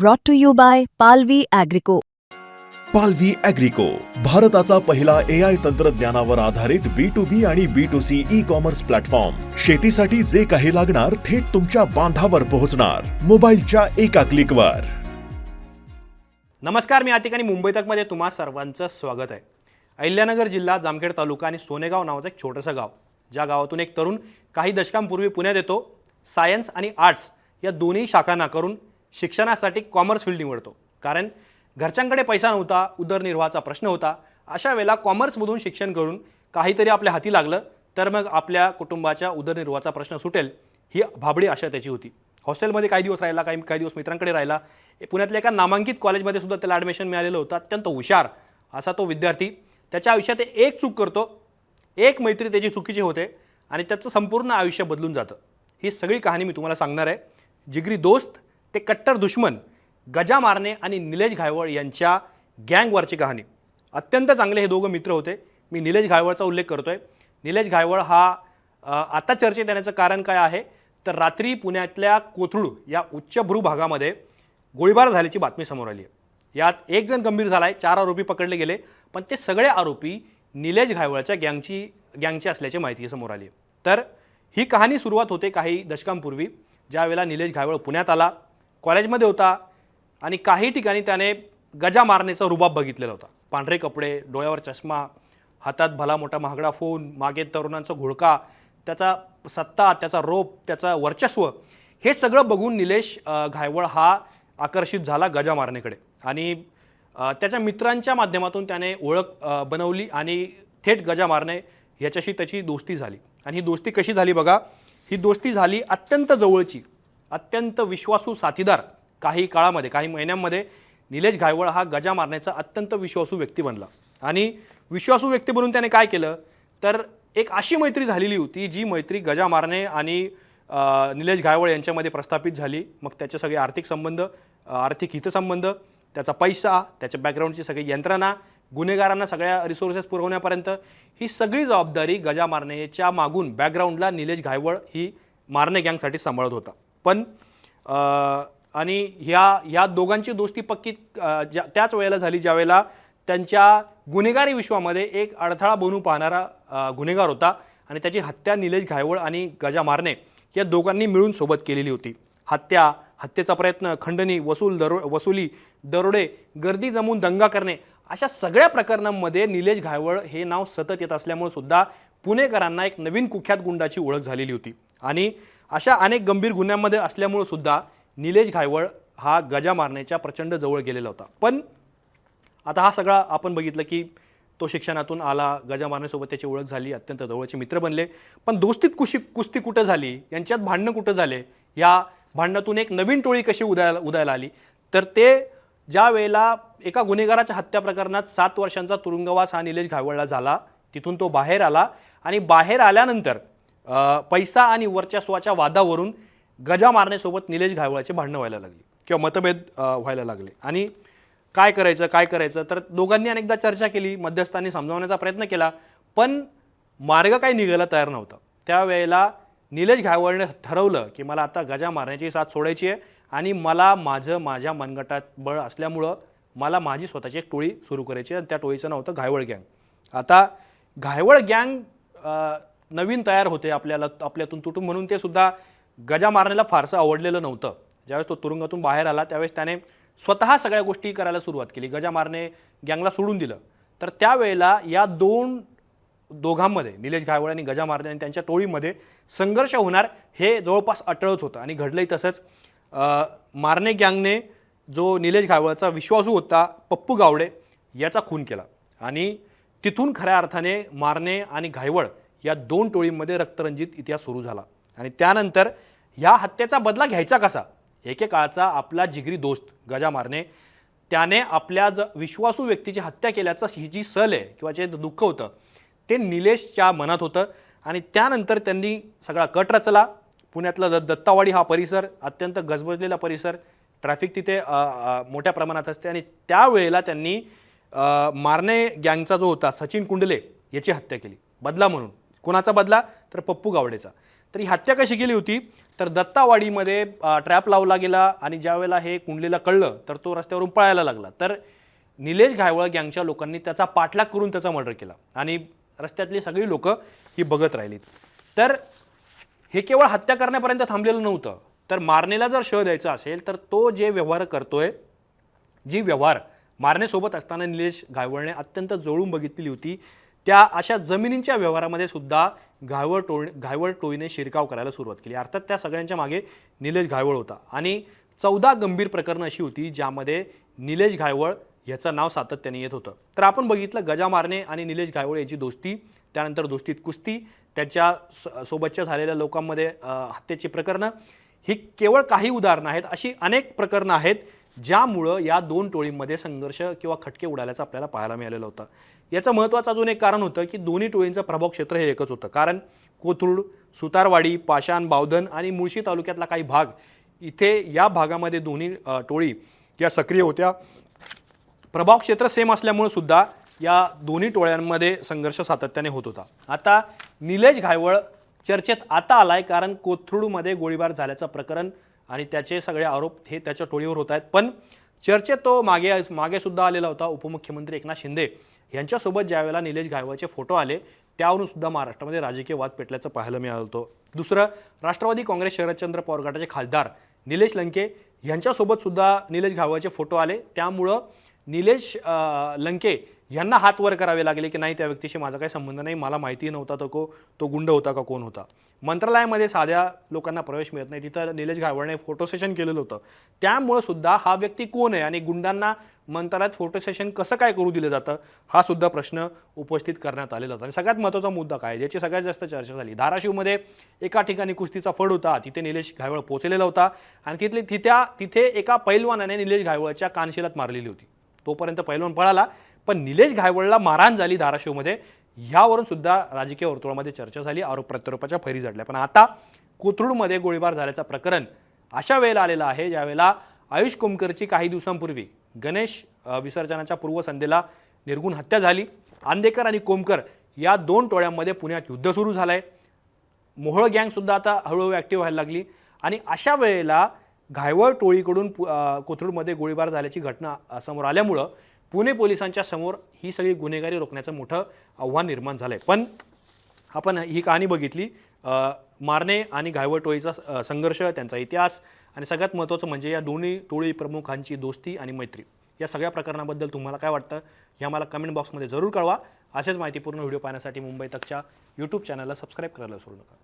brought to you by Palvi Agrico. पालवी अॅग्रिको भारताचा पहिला ए आय तंत्रज्ञानावर आधारित बी टू बी आणि B to C e commerce platform शेतीसाठी जे काही लागणार थेट तुमच्या बांधावर पोहोचणार. मोबाईलच्या एका क्लिकवर नमस्कार मी या ठिकाणी मुंबई तकमध्ये तुम्हा सर्वांचं स्वागत आहे. अहिल्यानगर जिल्हा जामखेड तालुका आणि सोनेगाव नावाचं एक छोटंसं गाव. ज्या गावातून एक तरुण काही दशकांपूर्वी पुण्यात येतो. सायन्स आणि आर्ट्स या दोन्ही शाखा नाकारून शिक्षणासाठी कॉमर्स फील्ड निवडतो. कारण घरच्यांकडे पैसा नव्हता उदरनिर्वाहाचा प्रश्न होता. अशा वेळेला कॉमर्समधून शिक्षण करून काहीतरी आपल्या हाती लागलं तर मग आपल्या कुटुंबाच्या उदरनिर्वाहाचा प्रश्न सुटेल ही भाबडी आशा त्याची होती. हॉस्टेलमध्ये काही दिवस राहिला काही काही दिवस मित्रांकडे राहिला. पुण्यातल्या एका नामांकित कॉलेजमध्ये सुद्धा त्याला ॲडमिशन मिळालेलं होतं. अत्यंत हुशार असा तो विद्यार्थी. त्याच्या आयुष्यात एक चूक करतो. एक मैत्री त्याची चुकीची होते आणि त्याचं संपूर्ण आयुष्य बदलून जातं. ही सगळी कहाणी मी तुम्हाला सांगणार आहे. जिगरी दोस्त ते कट्टर दुश्मन गजा मारणे आणि निलेश घायवळ यांच्या गँगवरची कहाणी. अत्यंत चांगले हे दोघं मित्र होते. मी निलेश घायवळचा उल्लेख करतोय. निलेश घायवळ हा आता चर्चेत येण्याचं कारण काय आहे? तर रात्री पुण्यातल्या कोथरूड या उच्चभ्रू भागामध्ये गोळीबार झाल्याची बातमी समोर आली आहे. यात एक जण गंभीर झाला आहे चार आरोपी पकडले गेले पण ते सगळे आरोपी निलेश घायवळच्या गँगची गँगचे असल्याची माहिती समोर आली आहे. तर ही कहाणी सुरुवात होते काही दशकांपूर्वी ज्यावेळेला निलेश घायवळ पुण्यात आला. कॉलेजमध्ये होता आणि काही ठिकाणी त्याने गजा मारण्याचा रुबाब बघितलेला होता. पांढरे कपडे डोळ्यावर चष्मा हातात भला मोठा महागडा फोन मागे तरुणांचा घोळका त्याचा सत्ता त्याचा रोप त्याचा वर्चस्व हे सगळं बघून निलेश घायवळ हा आकर्षित झाला गजा मारण्याकडे. आणि त्याच्या मित्रांच्या माध्यमातून त्याने ओळख बनवली आणि थेट गजा मारणे याच्याशी त्याची दोस्ती झाली. आणि ही दोस्ती कशी झाली बघा? ही दोस्ती झाली अत्यंत जवळची. अत्यंत विश्वासू साथीदार काही काळामध्ये काही महिन्यांमध्ये निलेश घायवळ हा गजा मारण्याचा अत्यंत विश्वासू व्यक्ती बनला. आणि विश्वासू व्यक्ती बनून त्याने काय केलं? तर एक अशी मैत्री झालेली होती जी मैत्री गजा मारणे आणि निलेश घायवळ यांच्यामध्ये प्रस्थापित झाली. मग त्याचे सगळे आर्थिक संबंध आर्थिक हितसंबंध त्याचा पैसा त्याच्या बॅकग्राऊंडची सगळी यंत्रणा गुन्हेगारांना सगळ्या रिसोर्सेस पुरवण्यापर्यंत ही सगळी जबाबदारी गजा मारणेच्या मागून बॅकग्राऊंडला निलेश घायवळ ही मारणे गँगसाठी सांभाळत होता. पण आणि ह्या ह्या दोघांची दोस्ती पक्की ज्या त्याच वेळेला झाली ज्यावेळेला त्यांच्या गुन्हेगारी विश्वामध्ये एक अडथळा बनू पाहणारा गुन्हेगार होता आणि त्याची हत्या निलेश घायवळ आणि गजा मारणे या दोघांनी मिळून सोबत केलेली होती. हत्या हत्येचा प्रयत्न खंडणी वसूल दरो वसुली दरोडे गर्दी जमवून दंगा करणे अशा सगळ्या प्रकरणांमध्ये निलेश घायवळ हे नाव सतत येत असल्यामुळे सुद्धा पुणेकरांना एक नवीन कुख्यात गुंडाची ओळख झालेली होती. आणि अशा अनेक गंभीर गुन्ह्यांमध्ये असल्यामुळं सुद्धा निलेश घायवळ हा गजा मारण्याच्या प्रचंड जवळ गेलेला होता. पण आता हा सगळा आपण बघितलं की तो शिक्षणातून आला गजा मारण्यासोबत त्याची ओळख झाली अत्यंत जवळचे मित्र बनले. पण दोस्तीत कुशी कुस्ती कुठं झाली यांच्यात भांडणं कुठं झाले या भांडणातून एक नवीन टोळी कशी उदयाला उदयाला आली? तर ते ज्या वेळेला एका गुन्हेगाराच्या हत्या प्रकरणात सात वर्षांचा तुरुंगवास हा निलेश घायवळला झाला तिथून तो बाहेर आला आणि बाहेर आल्यानंतर पैसा आणि वर्चस्वाच्या वादावरून गजा मारण्यासोबत निलेश घायवळाचे भांडणं व्हायला लागली किंवा मतभेद व्हायला लागले. आणि काय करायचं काय करायचं? तर दोघांनी अनेकदा चर्चा केली मध्यस्थांनी समजावण्याचा प्रयत्न केला पण मार्ग काही निघायला तयार नव्हता. त्यावेळेला निलेश घायवळने ठरवलं की मला आता गजा मारण्याची साथ सोडायची आहे आणि मला माझं माझ्या मनगटात बळ असल्यामुळं मला माझी स्वतःची एक टोळी सुरू करायची आहे आणि त्या टोळीचं नाव होतं घायवळ गँग. आता घायवळ गँग नवीन तयार होते आपल्याला आपल्यातून तुटून. म्हणून ते सुद्धा गजा मारण्याला फारसं आवडलेलं नव्हतं. ज्यावेळेस तो तुरुंगातून बाहेर आला त्यावेळेस त्याने स्वतः सगळ्या गोष्टी करायला सुरुवात केली. गजा मारणे गँगला सोडून दिलं. तर त्यावेळेला या दोन दोघांमध्ये निलेश घायवळ आणि गजा मारणे आणि त्यांच्या टोळीमध्ये संघर्ष होणार हे जवळपास अटळच होतं. आणि घडलंही तसंच. मारणे गँगने जो निलेश घायवळचा विश्वासू होता पप्पू गावडे याचा खून केला. आणि तिथून खऱ्या अर्थाने मारणे आणि घायवळ या दोन टोळींमध्ये रक्तरंजित इतिहास सुरू झाला. आणि त्यानंतर ह्या हत्येचा बदला घ्यायचा कसा? एकेकाळचा आपला जिगरी दोस्त गजा मारणे त्याने आपल्या ज विश्वासू व्यक्तीची हत्या केल्याचं ही जी सल आहे किंवा जे दुःख होतं ते निलेशच्या मनात होतं. आणि त्यानंतर त्यांनी सगळा कट रचला. पुण्यातला द दत्तावाडी हा परिसर अत्यंत गजबजलेला परिसर. ट्रॅफिक तिथे मोठ्या प्रमाणात असते. आणि त्यावेळेला त्यांनी मारणे गँगचा जो होता सचिन कुंडले याची हत्या केली. बदला म्हणून. कोणाचा बदला? तर पप्पू गावडेचा. तर ही हत्या कशी केली होती? तर दत्तावाडीमध्ये ट्रॅप लावला गेला आणि ज्यावेळेला हे कुंडलीला कळलं तर तो रस्त्यावरून पळायला लागला. तर निलेश घायवळ गँगच्या लोकांनी त्याचा पाठलाग करून त्याचा मर्डर केला आणि रस्त्यातली सगळी लोक ही बघत राहिलीत. तर हे केवळ हत्या करण्यापर्यंत थांबलेलं नव्हतं. तर मारणेला जर शह द्यायचा असेल तर तो जे व्यवहार करतोय जी व्यवहार मारणेसोबत असताना निलेश घायवळने अत्यंत जवळून बघितलेली होती. त्या अशा जमिनींच्या व्यवहारामध्ये सुद्धा घायवळ टोळ घायवळ टोळीने शिरकाव करायला सुरुवात केली. अर्थात त्या सगळ्यांच्या मागे निलेश घायवळ होता. आणि चौदा गंभीर प्रकरणं अशी होती ज्यामध्ये निलेश घायवळ याचं नाव सातत्याने येत होतं. तर आपण बघितलं गजा मारणे आणि निलेश घायवळ याची दोस्ती त्यानंतर दोस्तीत कुस्ती त्याच्या सोबतच्या झालेल्या लोकांमध्ये हत्येची प्रकरणं. ही केवळ काही उदाहरणं आहेत अशी अनेक प्रकरणं आहेत ज्यामुळं या दोन टोळींमध्ये संघर्ष किंवा खटके उडाल्याचं आपल्याला पाहायला मिळालेलं होतं. याचं महत्त्वाचं अजून एक कारण होतं की दोन्ही टोळींचं प्रभाव क्षेत्र हे एकच होतं. कारण कोथरूड सुतारवाडी पाषाण बावधन आणि मुळशी तालुक्यातला काही भाग इथे या भागामध्ये दोन्ही टोळी या सक्रिय होत्या. प्रभाव क्षेत्र सेम असल्यामुळं सुद्धा या दोन्ही टोळ्यांमध्ये संघर्ष सातत्याने होत होता. आता निलेश घायवळ चर्चेत आता आलाय कारण कोथरूडमध्ये गोळीबार झाल्याचं प्रकरण आणि त्याचे सगळे आरोप हे त्याच्या टोळीवर होत आहेत. पण चर्चेत तो मागे मागे सुद्धा आलेला होता. उपमुख्यमंत्री एकनाथ शिंदे यांच्यासोबत ज्यावेळेला निलेश गायवाचे फोटो आले त्यावरून सुद्धा महाराष्ट्रामध्ये राजकीय वाद पेटल्याचं पाहायला मिळालं होतं. दुसरं राष्ट्रवादी काँग्रेस शरदचंद्र पवार गटाचे खासदार निलेश लंके यांच्यासोबत सुद्धा निलेश घायवळचे फोटो आले. त्यामुळं निलेश लंके यांना हात वर करावे लागले की नाही त्या व्यक्तीशी माझा काही संबंध नाही मला माहिती नव्हता तो को तो गुंड होता का कोण होता? मंत्रालयामध्ये साध्या लोकांना प्रवेश मिळत नाही. तिथं निलेश घायवळने फोटो सेशन केलेलं होतं. त्यामुळं सुद्धा हा व्यक्ती कोण आहे आणि गुंडांना मंत्रालयात फोटो सेशन कसं काय करू दिलं जातं हा सुद्धा प्रश्न उपस्थित करण्यात आलेला होता. आणि सगळ्यात महत्त्वाचा मुद्दा काय? ज्याची सगळ्यात जास्त चर्चा झाली. धाराशिवमध्ये एका ठिकाणी कुस्तीचा फड होता तिथे निलेश घायवळ पोहोचलेला होता आणि तिथले तिथ्या तिथे एका पैलवानाने निलेश घायवळच्या कानशिलात मारलेली होती. तोपर्यंत पैलवान पळाला. पण निलेश घायवळला मारहाण झाली धाराशिवमध्ये. ह्यावरून सुद्धा राजकीय वर्तुळामध्ये चर्चा झाली आरोप प्रत्यारोपाच्या फैरी झडल्या. पण आता कोथरूडमध्ये गोळीबार झाल्याचं प्रकरण अशा वेळेला आलेलं आहे ज्यावेळेला आयुष कोमकरची काही दिवसांपूर्वी गणेश विसर्जनाच्या पूर्वसंध्येला निर्गुण हत्या झाली. आंदेकर आणि कोमकर या दोन टोळ्यांमध्ये पुण्यात युद्ध सुरू झालं आहे मोहळ गँगसुद्धा आता हळूहळू ॲक्टिव्ह व्हायला लागली. आणि अशा वेळेला घायवळ टोळीकडून पु- कोथरूडमध्ये गोळीबार झाल्याची घटना समोर आल्यामुळं पुणे पोलिसांच्या समोर ही सगळी गुन्हेगारी रोखण्याचं मोठं आव्हान निर्माण झालं आहे पण आपण ही कहाणी बघितली. मारणे आणि घायवटोळीचा संघर्ष त्यांचा इतिहास आणि सगळ्यात महत्त्वाचं म्हणजे या दोन्ही टोळी प्रमुखांची दोस्ती आणि मैत्री. या सगळ्या प्रकरणाबद्दल तुम्हाला काय वाटतं? हे आम्हाला कमेंट बॉक्समध्ये जरूर कळवा. असेच माहितीपूर्ण व्हिडिओ पाहण्यासाठी मुंबई तकच्या यूट्यूब चॅनलला सबस्क्राईब करायला सोडू नका.